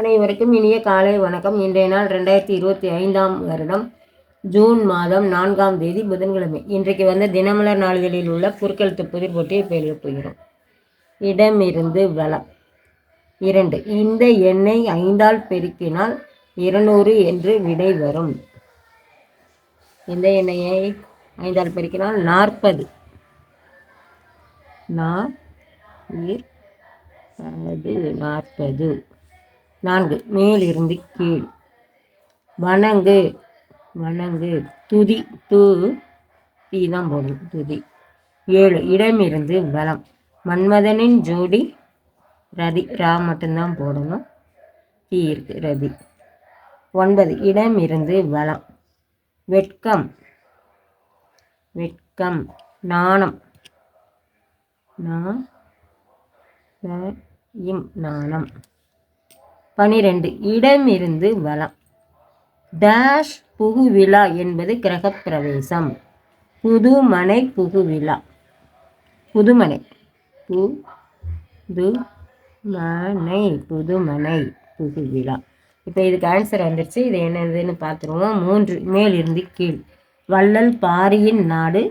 அனைவருக்கும் இனிய காலை வணக்கம். இன்றைய நாள் ரெண்டாயிரத்தி இருபத்தி ஐந்தாம் வருடம் ஜூன் மாதம் நான்காம் தேதி புதன்கிழமை. இன்றைக்கு வந்த தினமலர் நாளிதழில் உள்ள குறுக்கெழுத்து புதிர் போட்டியை இப்போ போகிறோம். இடமிருந்து வளம். இரண்டு இந்த எண்ணை ஐந்தால் பெருக்கினால் இருநூறு என்று விடை வரும். இந்த எண்ணெயை ஐந்தால் பெருக்கினால் நாற்பது. நாற்பது நாற்பது. நான்கு. மேலிருந்து கீழ். வணங்கு. வணங்கு. துதி. தூ. தீ தான் போடணும் துதி. ஏழு. இடமிருந்து பலம் மன்மதனின் ஜோடி. ரதி. ரா மட்டும்தான் போடணும். தீ இருக்கு. ரதி. ஒன்பது. இடமிருந்து பலம் வெட்கம். வெட்கம். நாணம். நா இம். நாணம். பனிரெண்டு. இடமிருந்து வலம். டேஷ் புகுவிழா என்பது கிரகப்பிரவேசம். புதுமனை புகுவிழா புதுமனை. புது மனை புதுமனை புகுவிழா இப்போ இதுக்கு ஆன்சர் வந்துருச்சு. இது என்னதுன்னு பார்த்துருவோம் மூன்று மேலிருந்து கீழ். வள்ளல் பாரியின் நாடு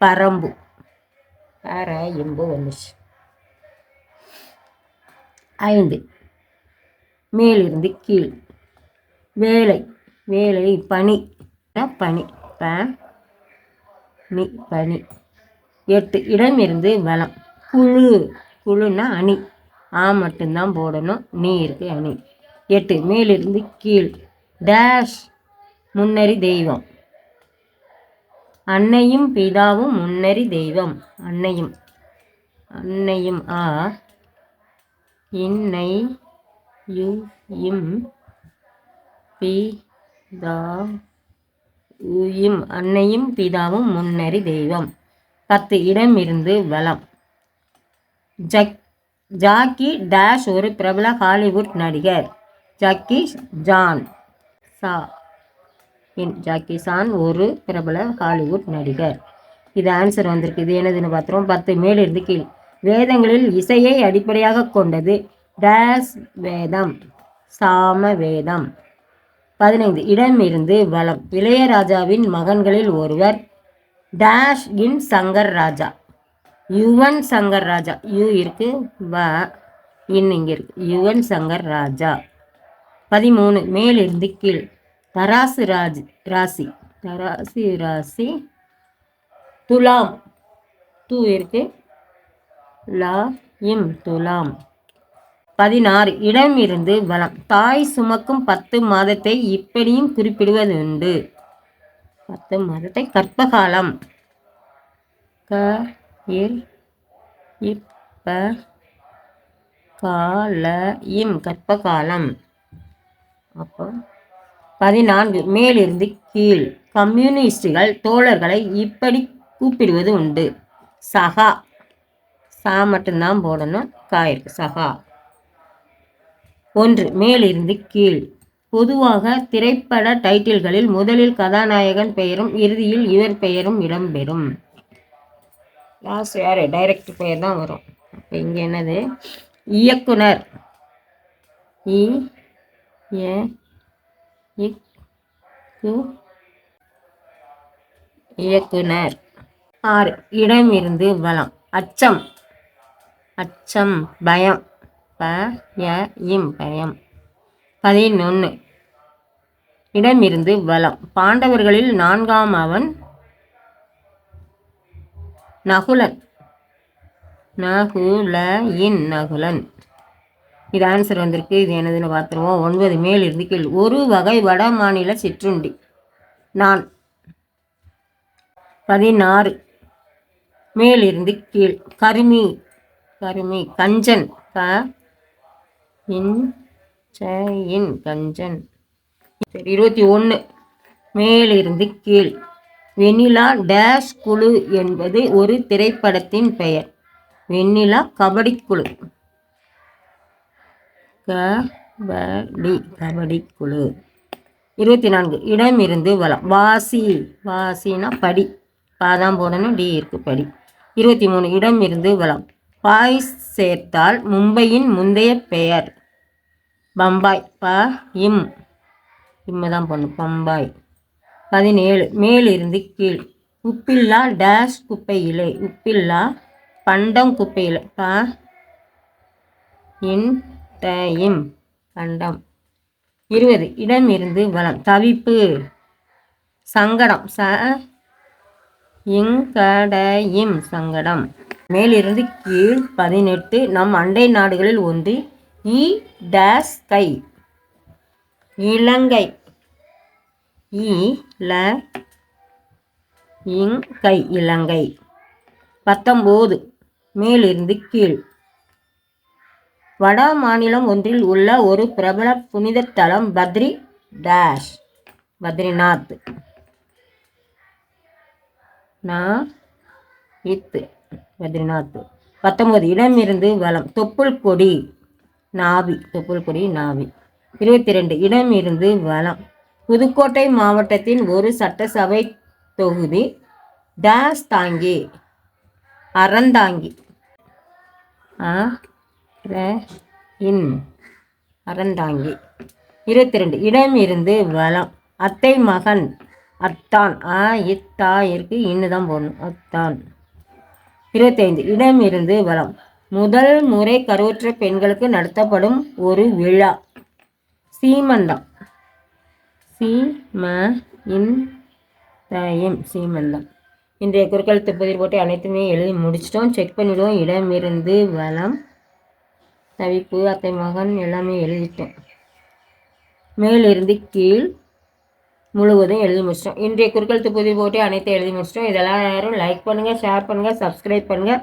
பரம்பு. பார எம்பு வந்துச்சு ஐந்து. மேலிருந்து கீழ். வேலை வேலை பனி அஹ் பனி ப நி பனி எட்டு இடமிருந்து வளம் குழு குழுன்னா அணி. ஆ மட்டும்தான் போடணும். நீ இருக்கு அணி. எட்டு மேலிருந்து கீழ். டேஷ் முன்னறி தெய்வம். அன்னையும் பிதாவும் முன்னறி தெய்வம். அன்னையும். அன்னையும் ஆ இன்னை யு இம் பி தா உயிம் அன்னையும் பிதாவும் முன்னறி தெய்வம். பத்து இடம் இருந்து வலம். ஜக் ஜாக்கி டேஷ் ஒரு பிரபல ஹாலிவுட் நடிகர். ஜாக்கி ஜான் சா இன் ஜாக்கி சான் ஒரு பிரபல ஹாலிவுட் நடிகர். இது ஆன்சர் வந்திருக்கு. இது என்னதுன்னு பார்த்துருவோம். பத்து மேலிருந்து கீழ். வேதங்களில் இசையை அடிப்படையாக கொண்டது. டேஸ் வேதம் சாம வேதம் பதினைந்து இடமிருந்து வளம். இளையராஜாவின் மகன்களில் ஒருவர் டேஷ் இன் சங்கர் ராஜா யுவன் சங்கர் ராஜா யு இருக்கு வ இன் இங்கே இருக்கு. யுவன் சங்கர் ராஜா பதிமூணு மேலிருந்து கீழ். தராசு ராஜ் ராசி. தராசு ராசி. துலாம். தூ இருக்கு. லா இம் துலாம். பதினாறு. இடம் இருந்து தாய் சுமக்கும் பத்து மாதத்தை இப்படியும் குறிப்பிடுவதுண்டு. பத்து மாதத்தை கற்பகாலம் க இர் இப்ப கால இம். கற்பகாலம் அப்போ பதினான்கு. மேலிருந்து கீழ். கம்யூனிஸ்டுகள் தோழர்களை இப்படி கூப்பிடுவது உண்டு சகா சா மட்டும்தான் போடணும். காயிருக்கு சகா ஒன்று மேலிருந்து கீழ். பொதுவாக திரைப்பட டைட்டில்களில் முதலில் கதாநாயகன் பெயரும் இறுதியில் இவர் பெயரும் இடம்பெறும். லாஸ்ட் யார்? டைரக்டர் பெயர் தான் வரும். இப்போ இங்கே என்னது? இயக்குனர். இ இயக்குனர். ஆறு இடம் இருந்து அச்சம். அச்சம் பயம். ப ய இம் பயம். பதினொன்று இடமிருந்து பலம் பாண்டவர்களில் நான்காம் அவன் நகுலன். நகுல இன் நகுலன். இது ஆன்சர் வந்திருக்கு. இது என்னதுன்னு பார்த்துருவோம். ஒன்பது மேல் இருந்து கீழ். ஒரு வகை வட மாநில சிற்றுண்டி. நான். பதினாறு. மேலிருந்து கீழ். கருமி. கருமி. கஞ்சன். க இன் இன் கஞ்சன். சரி இருபத்தி ஒன்று மேலிருந்து கீழ். வெண்ணிலா டேஷ் குழு என்பது ஒரு திரைப்படத்தின் பெயர். வெண்ணிலா கபடி குழு. கபடி கபடி குழு. இருபத்தி நான்கு. இடம் இருந்து வளம். வாசி வாசினா படி. பாதாம் போடணும் டி இருக்கு படி. இருபத்தி மூணு. இடம் இருந்து வளம். பாய் சேர்த்தால் மும்பையின் முந்தைய பெயர். பம்பாய். ப இம். இம்மை தான் பண்ணும் பம்பாய். பதினேழு. மேலிருந்து கீழ். உப்பில்லா டேஷ் குப்பையிலே உப்பில்லா பண்டம் குப்பையிலே ப இன் த இம். பண்டம். இருபது. இடமிருந்து வளம். தவிப்பு. சங்கடம். ச இங்கடையும் சங்கடம். மேலிருந்து கீழ். பதினெட்டு. நம் அண்டை நாடுகளில் ஒன்று. இ டேஸ் கை. இலங்கை. இ ல இங்கை இலங்கை. பத்தொம்போது. மேலிருந்து கீழ். வட மாநிலம் ஒன்றில் உள்ள ஒரு பிரபல புனித தலம் பத்ரி டேஷ். பத்ரிநாத். நா இத்து. பத்ரிநாத். பத்தொன்பது இடமிருந்து வலம். தொப்புள் கொடி. நாவி தொப்புள் கொடி நாவி. இருபத்தி ரெண்டு இடம் இருந்து வலம் புதுக்கோட்டை மாவட்டத்தின் ஒரு சட்டசபை தொகுதி டேஸ் தாங்கி அறந்தாங்கி. ஆ இன் அறந்தாங்கி. இருபத்தி ரெண்டு இடம் இருந்து வளம். அத்தை மகன் அத்தான். ஆ இத்தா இருக்கு இன்னு தான் போடணும். அத்தான். இருபத்தைந்து இடம் இருந்து வளம். முதல் முறை கருவுற்ற பெண்களுக்கு நடத்தப்படும் ஒரு விழா. சீமந்தம். சீம இன் தயம் சீமந்தம். இன்றைய குறுக்கழுத்து புதிர் போட்டு அனைத்துமே எழுதி முடிச்சிட்டோம். செக் பண்ணிவிடுவோம் இடமிருந்து வளம் தவிப்பு அத்தை மகன் எல்லாமே எழுதிட்டோம். மேலிருந்து கீழ் முழுவதும் எழுதி முடிச்சிட்டோம். இன்றைய குறுக்கழுத்து புதிர் போட்டு அனைத்தையும் எழுதி முடிச்சிட்டோம். இதெல்லாம் யாரும் லைக் பண்ணுங்கள் ஷேர் பண்ணுங்கள் சப்ஸ்கிரைப் பண்ணுங்கள்